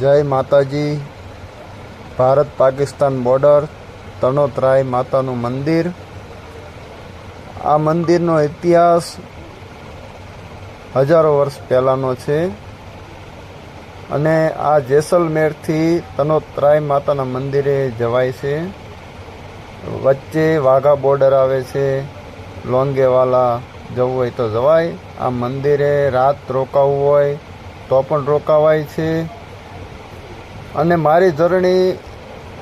જય માતાજી. ભારત પાકિસ્તાન બોર્ડર તણોતરાય માતાનું મંદિર. આ મંદિરનો ઇતિહાસ હજારો વર્ષ પહેલાંનો છે અને આ જેસલમેરથી તનોતરાય માતાના મંદિરે જવાય છે. વચ્ચે વાઘા બોર્ડર આવે છે, લોંગેવાલા જવું હોય તો જવાય. આ મંદિરે રાત રોકાવું હોય તો પણ રોકાવાય છે. અને મારી જર્ની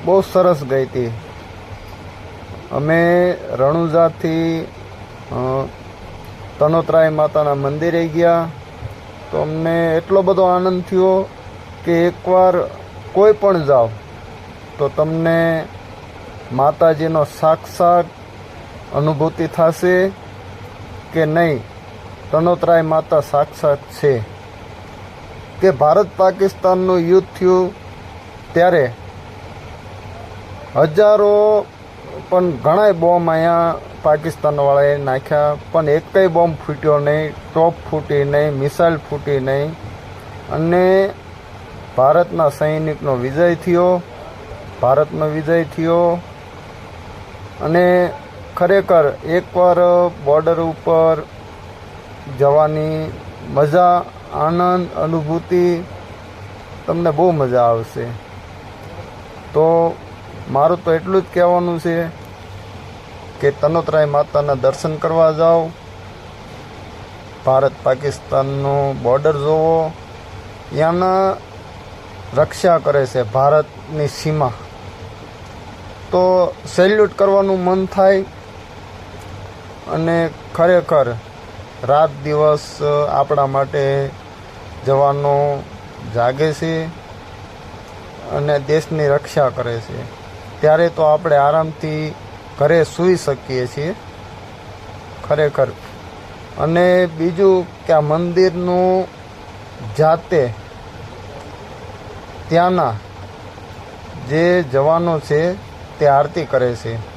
બહુ સરસ ગઈ હતી. અમે રણુજાથી તનોત્રાય માતાના મંદિરે ગયા. તો અમને એટલો બધો આનંદ થયો કે એકવાર કોઈ પણ જાઓ, તો તમને માતાજીનો સાક્ષાત અનુભૂતિ થશે કે નહીં, તનોતરાય માતા સાક્ષાત છે. કે ભારત પાકિસ્તાનનું યુદ્ધ થયું ત્યારે હજારો પણ ઘણાય બોમ્બ અહીંયા પાકિસ્તાનવાળાએ નાખ્યા, પણ એકય બોમ્બ ફૂટ્યો નહીં, ટોપ ફૂટી નહીં, મિસાઇલ ફૂટી નહીં. અને ભારતના સૈનિકનો વિજય થયો, ભારતનો વિજય થયો. અને ખરેખર એકવાર બોર્ડર ઉપર જવાની મજા, આનંદ, અનુભૂતિ, તમને બહુ મજા આવશે. તો મારું તો એટલું જ કહેવાનું છે કે તનોતરાય માતાના દર્શન કરવા જાઓ. ભારત પાકિસ્તાનનો બોર્ડર જોવો. ત્યાંના રક્ષા કરે છે ભારતની સીમા. તો સેલ્યુટ કરવાનું મન થાય અને ખરેખર રાત દિવસ આપણા માટે જવાનો જાગે છે. અને દેશની રક્ષા કરે છે. ત્યારે તો આપણે આરામથી ઘરે સૂઈ શકીએ છીએ. ખરેખર. અને બીજું કે આ મંદિરનું જાતે ત્યાંના જે જવાનો છે તે આરતી કરે છે.